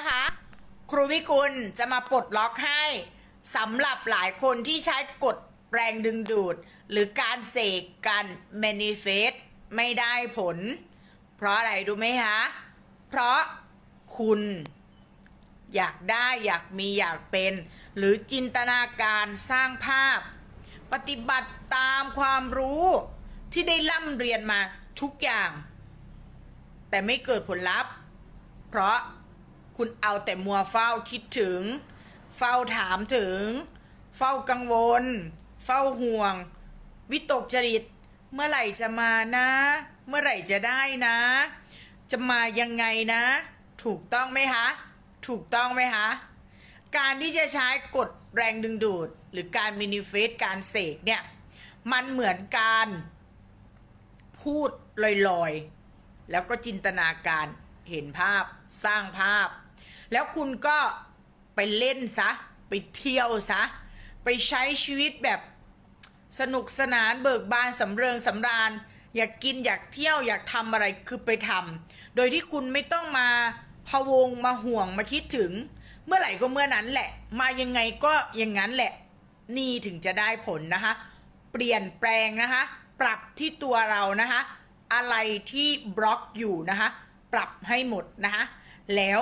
นะคะ ครูวิกุลจะมาปลดล็อกให้สำหรับหลายคนที่ใช้กฎแรงดึงดูด หรือการเสกการ manifest ไม่ได้ผล เพราะอะไรรู้ไหมคะ เพราะคุณอยากได้อยากมีอยากเป็น หรือจินตนาการสร้างภาพ ปฏิบัติตามความรู้ที่ได้ร่ำเรียนมาทุกอย่าง แต่ไม่เกิดผลลัพธ์ เพราะ คุณเอาแต่มัวเฝ้าคิดถึง เฝ้าถามถึง เฝ้ากังวล เฝ้าห่วง วิตกจริต เมื่อไหร่จะมานะ เมื่อไหร่จะได้นะ จะมายังไงนะ ถูกต้องไหมคะ ถูกต้องไหมคะการที่จะใช้กฎแรงดึงดูด หรือการมินิเฟสการเสกเนี่ยมันเหมือนการพูดลอยๆ แล้วก็จินตนาการเห็นภาพสร้างภาพ แล้วคุณก็ไปเล่นซะ ไปเที่ยวซะ ไปใช้ชีวิตแบบสนุกสนานเบิกบานสำเริงสำราญ อยากกินอยากเที่ยวอยากทำอะไรคือไปทำโดยที่คุณไม่ต้องมาพะวงมาห่วงมาคิดถึง เมื่อไหร่ก็เมื่อนั้นแหละ มายังไงก็อย่างนั้นแหละ นี่ถึงจะได้ผลนะคะ เปลี่ยนแปลงนะคะ ปรับที่ตัวเรานะคะ อะไรที่บล็อกอยู่นะคะ ปรับให้หมดนะคะแล้ว